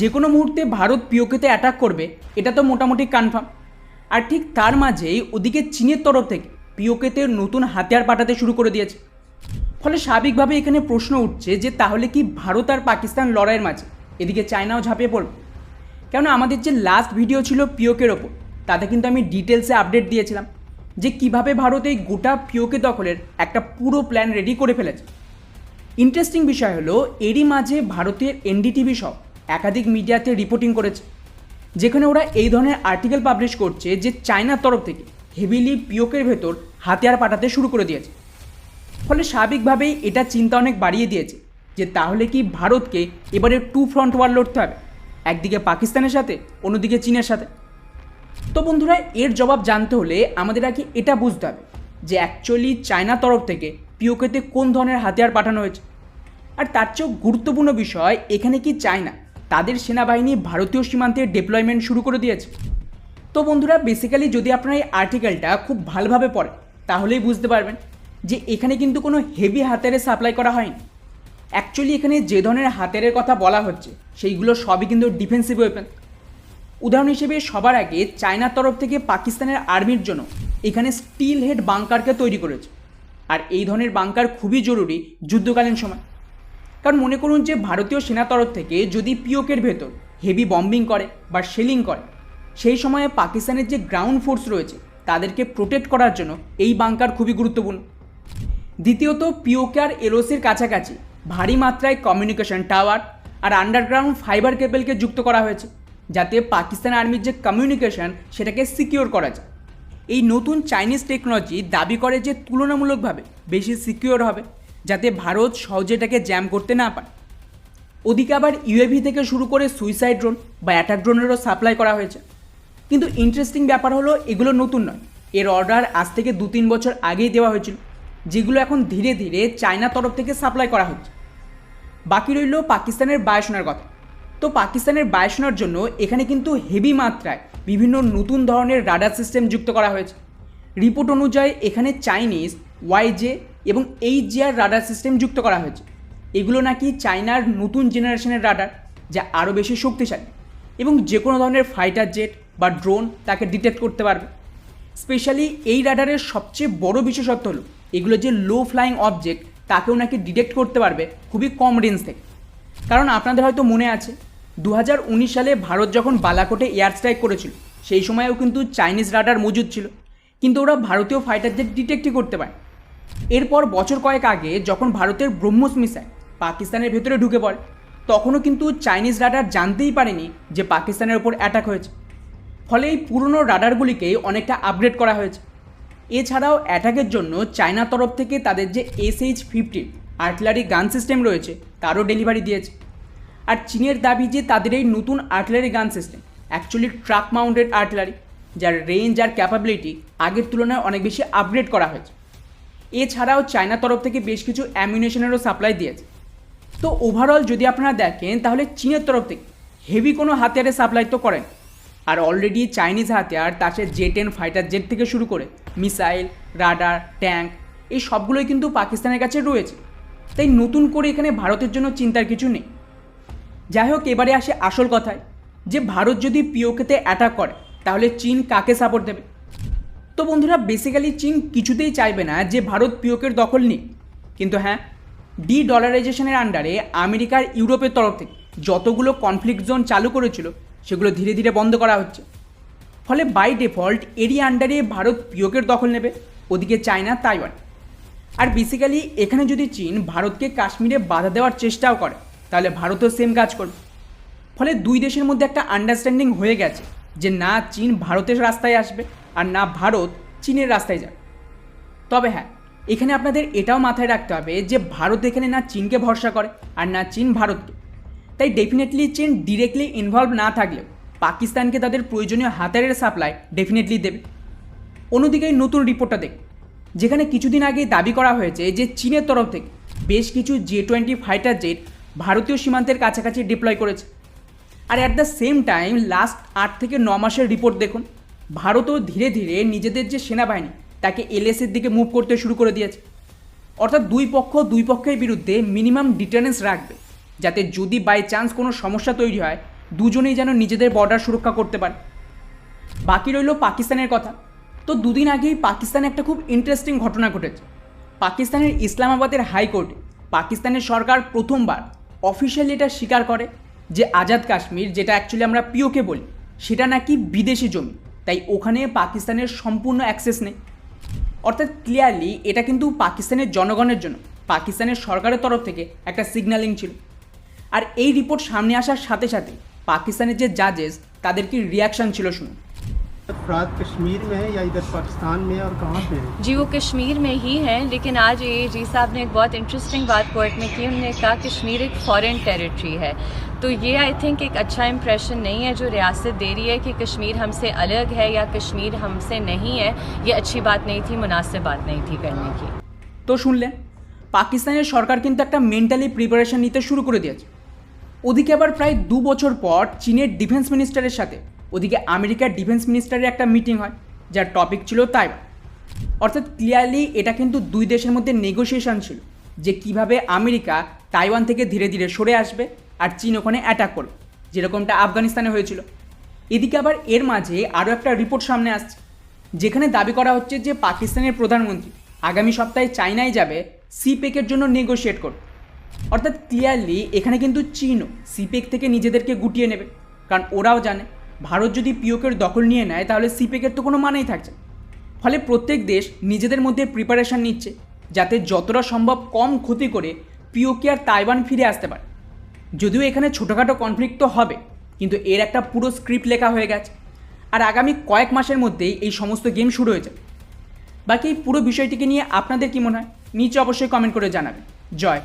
যে কোনো মুহূর্তে ভারত পিওকেতে অ্যাটাক করবে, এটা তো মোটামুটি কনফার্ম আর ঠিক তার মাঝেই ওদিকে চীনের তরফ থেকে পিওকেতে নতুন হাতিয়ার পাঠাতে শুরু করে দিয়েছে। ফলে স্বাভাবিকভাবে এখানে প্রশ্ন উঠছে যে তাহলে কি ভারত আর পাকিস্তান লড়াইয়ের মাঝে? এদিকে চায়নাও ঝাঁপিয়ে পড়বে কেননা আমাদের যে লাস্ট ভিডিও ছিল পিওকের ওপর, তাতে কিন্তু আমি ডিটেলসে আপডেট দিয়েছিলাম যে কীভাবে ভারত এই গোটা পিওকে দখলের একটা পুরো প্ল্যান রেডি করে ফেলেছে। ইন্টারেস্টিং বিষয় হলো, এরই মাঝে ভারতের এনডিটিভি সহ একাধিক মিডিয়াতে রিপোর্টিং করেছে, যেখানে ওরা এই ধরনের আর্টিকেল পাবলিশ করছে যে চায়নার তরফ থেকে হেভিলি পিওকের ভেতর হাতিয়ার পাঠাতে শুরু করে দিয়েছে। ফলে স্বাভাবিকভাবেই এটা চিন্তা অনেক বাড়িয়ে দিয়েছে যে তাহলে কি ভারতকে এবারে টু ফ্রন্ট ওয়ার লড়তে হবে, একদিকে পাকিস্তানের সাথে, অন্যদিকে চীনের সাথে। তো বন্ধুরা, এর জবাব জানতে হলে আমাদের আগে এটা বুঝতে হবে যে অ্যাকচুয়ালি চায়নার তরফ থেকে পিওকেতে কোন ধরনের হাতিয়ার পাঠানো হয়েছে। আর তার চেয়েও গুরুত্বপূর্ণ বিষয়, এখানে কি চায়না তাদের সেনাবাহিনী ভারতীয় সীমান্তে ডিপ্লয়মেন্ট শুরু করে দিয়েছে। তো বন্ধুরা বেসিক্যালি যদি আপনারা এই আর্টিকেলটা খুব ভালোভাবে পড়েন তাহলেই বুঝতে পারবেন যে এখানে কিন্তু কোনো হেভি হাতের সাপ্লাই করা হয়নি। অ্যাকচুয়ালি এখানে যে ধরনের হাতের কথা বলা হচ্ছে, সেইগুলো সবই কিন্তু ডিফেন্সিভ ওয়েপেন উদাহরণ হিসেবে সবার আগে চায়নার তরফ থেকে পাকিস্তানের আর্মির জন্য এখানে স্টিল হেড বাংকারকে তৈরি করেছে। আর এই ধরনের বাংকার খুবই জরুরি যুদ্ধকালীন সময়। কারণ মনে করুন যে ভারতীয় সেনা তরফ থেকে যদি পিওকের ভেতর হেভি বম্বিং করে বা শেলিং করে, সেই সময়ে পাকিস্তানের যে গ্রাউন্ড ফোর্স রয়েছে, তাদেরকে প্রোটেক্ট করার জন্য এই বাংকার খুবই গুরুত্বপূর্ণ। দ্বিতীয়ত, পিওকে আর এলোসির কাছাকাছি ভারী মাত্রায় কমিউনিকেশন টাওয়ার আর আন্ডারগ্রাউন্ড ফাইবার কেবলকে যুক্ত করা হয়েছে, যাতে পাকিস্তান আর্মির যে কমিউনিকেশন সেটাকে সিকিওর করা যায়। এই নতুন চাইনিজ টেকনোলজি দাবি করে যে তুলনামূলকভাবে বেশি সিকিওর হবে। যাতে ভারত সহজে এটাকে জ্যাম করতে না পারে। ওদিকে আবার ইউএভি থেকে শুরু করে সুইসাইড ড্রোন বা অ্যাটাক ড্রোনেরও সাপ্লাই করা হয়েছে। কিন্তু ইন্টারেস্টিং ব্যাপার হলো, এগুলো নতুন নয়। এর অর্ডার আজ থেকে দু তিন বছর আগেই দেওয়া হয়েছিল, যেগুলো এখন ধীরে ধীরে চায়না তরফ থেকে সাপ্লাই করা হচ্ছে। বাকি রইল পাকিস্তানের বায়ুসেনার কথা। তো পাকিস্তানের বায়ুসেনার জন্য এখানে কিন্তু হেভি মাত্রায় বিভিন্ন নতুন ধরনের রাডার সিস্টেম যুক্ত করা হয়েছে। রিপোর্ট অনুযায়ী এখানে চাইনিজ ওয়াইজে এবং এইচ জিআর রাডার সিস্টেম যুক্ত করা হয়েছে, এগুলো নাকি চায়নার নতুন জেনারেশনের রাডার যা আরও বেশি শক্তিশালী এবং যে কোনো ধরনের ফাইটার জেট বা ড্রোন তাকে ডিটেক্ট করতে পারবে। স্পেশালি এই রাডারের সবচেয়ে বড় বিশেষত্ব হলো, এগুলো যে লো ফ্লাইং অবজেক্ট তাকেও নাকি ডিটেক্ট করতে পারবে খুবই কম রেঞ্জ থেকে। কারণ আপনাদের হয়তো মনে আছে দু হাজার উনিশ সালে ভারত যখন বালাকোটে এয়ার স্ট্রাইক করেছিল, সেই সময়েও কিন্তু চাইনিজ রাডার মজুদ ছিল। কিন্তু ওরা ভারতীয় ফাইটার জেট ডিটেক্টই করতে পারে এরপর বছর কয়েক আগে যখন ভারতের ব্রহ্মস মিসাইল পাকিস্তানের ভেতরে ঢুকে পড়ে, তখনও কিন্তু চাইনিজ রাডার জানতেই পারেনি যে পাকিস্তানের ওপর অ্যাটাক হয়েছে। ফলে এই পুরনো রাডারগুলিকে অনেকটা আপগ্রেড করা হয়েছে। এছাড়াও অ্যাটাকের জন্য চায়নার তরফ থেকে তাদের যে SH fifteen artillery gun system রয়েছে, তারও ডেলিভারি দিয়েছে। আর চীনের দাবি যে তাদের এই নতুন artillery gun system actually truck mounted artillery যার রেঞ্জ আর ক্যাপাবিলিটি আগের তুলনায় অনেক বেশি আপগ্রেড করা হয়েছে। এছাড়াও চায়নার তরফ থেকে বেশ কিছু অ্যামিউনেশনেরও সাপ্লাই দিয়েছে। তো ওভারঅল যদি আপনারা দেখেন, তাহলে চীনের তরফ থেকে হেভি কোনো হাতিয়ারের সাপ্লাই তো করেন। আর অলরেডি চাইনিজ হাতিয়ার, তার সাথে জে টেন ফাইটার জেট থেকে শুরু করে মিসাইল রাডার ট্যাঙ্ক এই সবগুলোই কিন্তু পাকিস্তানের কাছে রয়েছে। তাই নতুন করে এখানে ভারতের জন্য চিন্তার কিছু নেই। যাই হোক, এবারে আসে আসল কথায়, যে ভারত যদি পিওকেতে অ্যাটাক করে, তাহলে চীন কাকে সাপোর্ট দেবে? তো বন্ধুরা বেসিক্যালি চীন কিছুতেই চাইবে না যে ভারত পিওকের দখল নিক। কিন্তু হ্যাঁ ডি ডলারাইজেশনের আন্ডারে আমেরিকার ইউরোপের তরফ থেকে যতগুলো কনফ্লিক্ট জোন চালু করেছিল, সেগুলো ধীরে ধীরে বন্ধ করা হচ্ছে। ফলে বাই ডিফল্ট এরই আন্ডারে ভারত পিওকের দখল নেবে, ওদিকে চায়না তাইওয়ান। আর বেসিক্যালি এখানে যদি চীন ভারতকে কাশ্মীরে বাধা দেওয়ার চেষ্টাও করে, তাহলে ভারতও সেম কাজ করবে। ফলে দুই দেশের মধ্যে একটা আন্ডারস্ট্যান্ডিং হয়ে গেছে যে না, চীন ভারতের রাস্তায় আসবে। আর না ভারত, চীনের রাস্তায় যাবে তবে হ্যাঁ এখানে আপনাদের এটাও মাথায় রাখতে হবে যে ভারত এখানে না চীনকে ভরসা করে আর না চীন ভারতকে। তাই ডেফিনেটলি চীন ডিরেক্টলি ইনভলভ না থাকলেও পাকিস্তানকে তাদের প্রয়োজনীয় হাতিয়ারের সাপ্লাই ডেফিনেটলি দেবে। অন্যদিকে এই নতুন রিপোর্টটা দেখ যেখানে কিছুদিন আগে দাবি করা হয়েছে যে চীনের তরফ থেকে বেশ কিছু জে টোয়েন্টি ফাইটার জেট ভারতীয় সীমান্তের কাছাকাছি ডিপ্লয় করেছে। আর at the same time last আট থেকে ন মাসের রিপোর্ট দেখুন ভারতও ধীরে ধীরে নিজেদের যে সেনাবাহিনী, তাকে এলএসের দিকে মুভ করতে শুরু করে দিয়েছে। অর্থাৎ দুই পক্ষ দুই পক্ষের বিরুদ্ধে মিনিমাম ডিটারেন্স রাখবে, যাতে যদি বাই চান্স কোনো সমস্যা তৈরি হয়, দুজনেই যেন নিজেদের বর্ডার সুরক্ষা করতে পারে। বাকি রইল পাকিস্তানের কথা। তো দুদিন আগেই পাকিস্তানে একটা খুব ইন্টারেস্টিং ঘটনা ঘটেছে। পাকিস্তানের ইসলামাবাদের হাইকোর্টে পাকিস্তানের সরকার প্রথমবার অফিসিয়ালি এটা স্বীকার করে যে আজাদ কাশ্মীর, যেটা অ্যাকচুয়ালি আমরা পিওকে বলি, সেটা নাকি বিদেশি জমি। তাই ওখানে পাকিস্তানের সম্পূর্ণ অ্যাক্সেস নেই। অর্থাৎ ক্লিয়ারলি এটা কিন্তু পাকিস্তানের জনগণের জন্য, পাকিস্তানের সরকারের তরফ থেকে একটা সিগন্যালিং ছিল। আর এই রিপোর্ট সামনে আসার সাথে সাথে পাকিস্তানের যে জাজেস তাদের কি রিয়াকশান ছিল শুনুন। अफराद कश्मीर में है या इधर पाकिस्तान में है और कहाँ पे है जी वो कश्मीर में ही हैं लेकिन आज ए जी साहब ने एक बहुत इंटरेस्टिंग बात कोर्ट में की उन्होंने कहा कश्मीर एक फॉरेन टेरिटरी है तो ये आई थिंक एक अच्छा इंप्रेशन नहीं है जो रियासत दे रही है कि कश्मीर हमसे अलग है या कश्मीर हमसे नहीं है ये अच्छी बात नहीं थी मुनासिब बात नहीं थी करने की তো শুনলেন পাকিস্তানের সরকার কিন্তু একটা মেন্টালি প্রিপারেশন নিতে শুরু করে দিয়েছে ওদিকে আবার প্রায় দু বছর পর চীনের ডিফেন্স মিনিস্টারের সাথে ওদিকে আমেরিকার ডিফেন্স মিনিস্টারের একটা মিটিং হয়, যার টপিক ছিল তাইওয়ান অর্থাৎ ক্লিয়ারলি এটা কিন্তু দুই দেশের মধ্যে নেগোসিয়েশন ছিল, যে কীভাবে আমেরিকা তাইওয়ান থেকে ধীরে ধীরে সরে আসবে আর চীন ওখানে অ্যাটাক করবে, যেরকমটা আফগানিস্তানে হয়েছিল। এদিকে আবার এর মাঝে আরও একটা রিপোর্ট সামনে আসছে, যেখানে দাবি করা হচ্ছে যে পাকিস্তানের প্রধানমন্ত্রী আগামী সপ্তাহে চায়নায় যাবে সিপেকের জন্য নেগোশিয়েট করবে অর্থাৎ ক্লিয়ারলি এখানে কিন্তু চীনও সিপেক থেকে নিজেদেরকে গুটিয়ে নেবে, কারণ ওরাও জানে ভারত যদি পিওকের দখল নিয়ে নেয়, তাহলে সিপেকের তো কোনো মানেই থাকছে ফলে প্রত্যেক দেশ নিজেদের মধ্যে প্রিপারেশন নিচ্ছে, যাতে যতটা সম্ভব কম ক্ষতি করে পিওকে আর তাইওয়ান ফিরে আসতে পারে। যদিও এখানে ছোটোখাটো কনফ্লিক্ট তো হবে, কিন্তু এর একটা পুরো স্ক্রিপ্ট লেখা হয়ে গেছে। আর আগামী কয়েক মাসের মধ্যেই এই সমস্ত গেম শুরু হয়ে যাবে। বাকি এই পুরো বিষয়টিকে নিয়ে আপনাদের কি মনে হয়? নিচে অবশ্যই কমেন্ট করে জানাবেন। জয়।